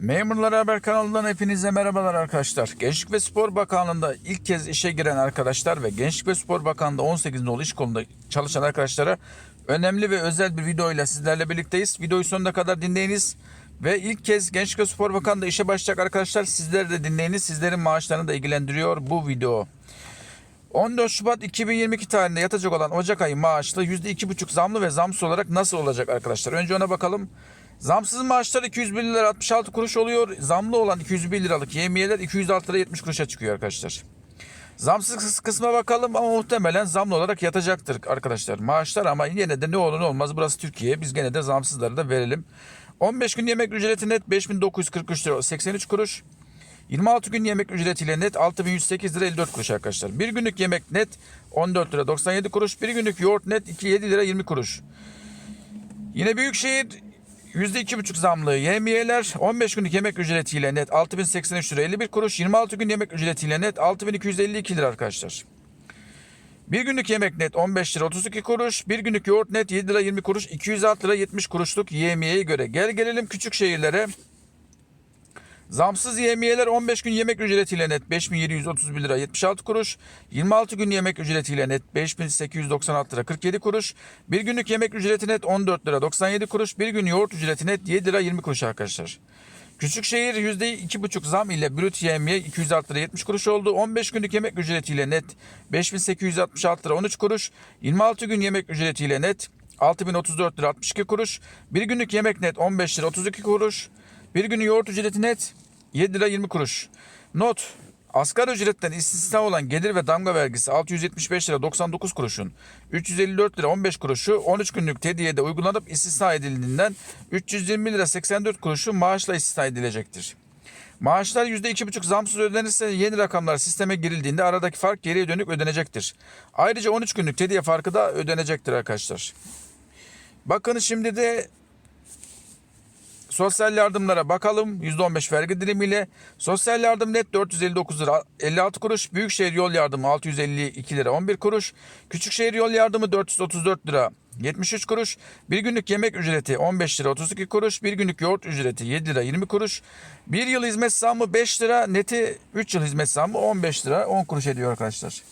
Memurlar Haber kanalından hepinize merhabalar arkadaşlar. Gençlik ve Spor Bakanlığı'nda ilk kez işe giren arkadaşlar ve Gençlik ve Spor Bakanlığı'nda 18 nolu iş kolunda çalışan arkadaşlara önemli ve özel bir video ile sizlerle birlikteyiz. Videoyu sonuna kadar dinleyiniz. Ve ilk kez Gençlik ve Spor Bakanlığı'nda işe başlayacak arkadaşlar sizler de dinleyiniz. Sizlerin maaşlarını da ilgilendiriyor bu video. 14 Şubat 2022 tarihinde yatacak olan Ocak ayı maaşlı %2,5 zamlı ve zamsız olarak nasıl olacak arkadaşlar? Önce ona bakalım. Zamsız maaşlar 201 lira 66 kuruş oluyor. Zamlı olan 201 liralık yemiyeler 206 lira 70 kuruşa çıkıyor arkadaşlar. Zamsız kıs- kısma bakalım ama muhtemelen zamlı olarak yatacaktır arkadaşlar. Maaşlar ama yine de ne olur ne olmaz burası Türkiye. Biz gene de zamsızları da verelim. 15 gün yemek ücreti net 5943 lira 83 kuruş. 26 gün yemek ücretiyle net 6108 lira 54 kuruş arkadaşlar. Bir günlük yemek net 14 lira 97 kuruş. Bir günlük yoğurt net 27 lira 20 kuruş. Yine Büyükşehir %2,5 zamlı yemiyeler 15 günlük yemek ücretiyle net 6083 lira 51 kuruş. 26 gün yemek ücretiyle net 6252 lira arkadaşlar. Bir günlük yemek net 15 lira 32 kuruş. Bir günlük yoğurt net 7 lira 20 kuruş. 206 lira 70 kuruşluk yemiyeye göre. Gel gelelim küçük şehirlere. Zamsız yemiyeler 15 gün yemek ücretiyle net 5731 lira 76 kuruş. 26 gün yemek ücretiyle net 5896 lira 47 kuruş. Bir günlük yemek ücreti net 14 lira 97 kuruş. Bir gün yoğurt ücreti net 7 lira 20 kuruş arkadaşlar. Küçükşehir %2,5 zam ile brüt yemiye 206 lira 70 kuruş oldu. 15 günlük yemek ücretiyle net 5866 lira 13 kuruş. 26 gün yemek ücretiyle net 6034 lira 62 kuruş. Bir günlük yemek net 15 lira 32 kuruş. Bir günü yoğurt ücreti net 7 lira 20 kuruş. Not. Asgari ücretten istisna olan gelir ve damga vergisi 675 lira 99 kuruşun 354 lira 15 kuruşu 13 günlük tediyede uygulanıp istisna edildiğinden 320 lira 84 kuruşu maaşla istisna edilecektir. Maaşlar %2,5 zamsız ödenirse yeni rakamlar sisteme girildiğinde aradaki fark geriye dönük ödenecektir. Ayrıca 13 günlük tediye farkı da ödenecektir arkadaşlar. Bakın şimdi de Sosyal yardımlara bakalım. %15 vergi dilimiyle. Sosyal yardım net 459 lira 56 kuruş. Büyükşehir yol yardımı 652 lira 11 kuruş. Küçükşehir yol yardımı 434 lira 73 kuruş. Bir günlük yemek ücreti 15 lira 32 kuruş. Bir günlük yoğurt ücreti 7 lira 20 kuruş. Bir yıl hizmet zammı 5 lira. Neti 3 yıl hizmet zammı 15 lira 10 kuruş ediyor arkadaşlar.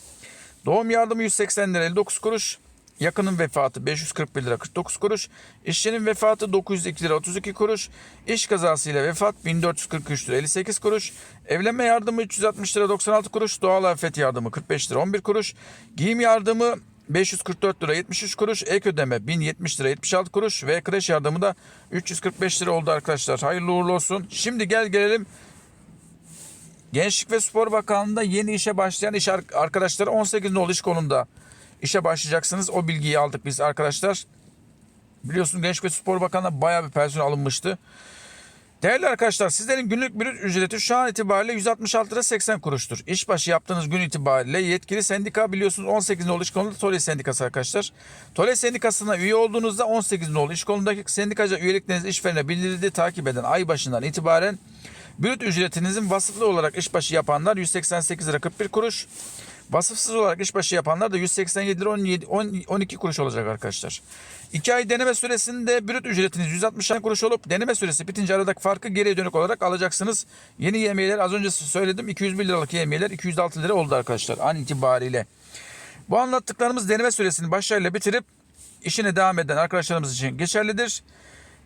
Doğum yardımı 180 lira 59 kuruş. Yakının vefatı 541 lira 49 kuruş. İşçinin vefatı 902 lira 32 kuruş. İş kazasıyla vefat 1443 lira 58 kuruş. Evlenme yardımı 360 lira 96 kuruş. Doğal afet yardımı 45 lira 11 kuruş. Giyim yardımı 544 lira 73 kuruş. Ek ödeme 1070 lira 76 kuruş. Ve kreş yardımı da 345 lira oldu arkadaşlar. Hayırlı uğurlu olsun. Şimdi gel gelelim Gençlik ve Spor Bakanlığı'nda yeni işe başlayan iş ar- arkadaşları 18 nolu iş konumda işe başlayacaksınız. O bilgiyi aldık biz arkadaşlar. Biliyorsunuz Gençlik ve Spor Bakanlığı'na bayağı bir personel alınmıştı. Değerli arkadaşlar sizlerin günlük brüt ücreti şu an itibariyle 166 lira 80 kuruştur. İşbaşı yaptığınız gün itibariyle yetkili sendika biliyorsunuz 18 nolu iş konumunda TOLE sendikası arkadaşlar. TOLE sendikasına üye olduğunuzda 18 nolu iş konumundaki sendikaca üyelikleriniz işverene bildirildiği takip eden ay başından itibaren brüt ücretinizin vasıflı olarak işbaşı yapanlar 188 lira 41 kuruş. Vasıfsız olarak işbaşı yapanlar da 187 lira 17, 10 12 kuruş olacak arkadaşlar. 2 ay deneme süresinde brüt ücretiniz 160 kuruş olup deneme süresi bitince aradaki farkı geriye dönük olarak alacaksınız. Yeni yemeğler az önce söyledim 201 liralık yemeğler 206 lira oldu arkadaşlar an itibariyle. Bu anlattıklarımız deneme süresini başarıyla bitirip işine devam eden arkadaşlarımız için geçerlidir.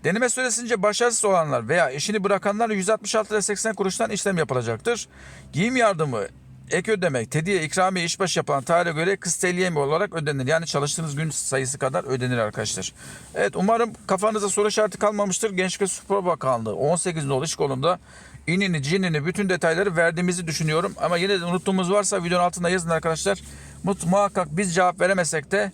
Deneme süresince başarısız olanlar veya işini bırakanlar 166 lira 80 kuruştan işlem yapılacaktır. Giyim yardımı, ek ödeme, tediye, ikramiye, işbaşı yapılan tarihe göre kısteliye mi olarak ödenir. Yani çalıştığınız gün sayısı kadar ödenir arkadaşlar. Evet umarım kafanıza soru işareti kalmamıştır. Gençlik ve Spor Bakanlığı 18 nolu iş kolunda inini, cinini, bütün detayları verdiğimizi düşünüyorum. Ama yine de unuttuğumuz varsa videonun altında yazın arkadaşlar. Mut, muhakkak biz cevap veremesek de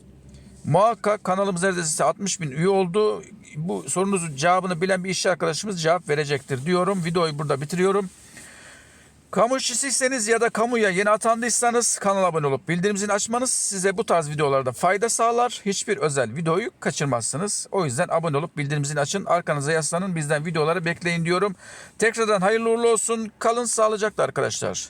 Muhakkak kanalımız neredeyse 60 bin üye oldu. Bu sorunuzun cevabını bilen bir işçi arkadaşımız cevap verecektir diyorum. Videoyu burada bitiriyorum. Kamu işçisiyseniz ya da kamuya yeni atandıysanız kanala abone olup bildirim zilini açmanız size bu tarz videolarda fayda sağlar. Hiçbir özel videoyu kaçırmazsınız. O yüzden abone olup bildirim zilini açın. Arkanıza yaslanın bizden videoları bekleyin diyorum. Tekrardan hayırlı uğurlu olsun. Kalın sağlıcakla arkadaşlar.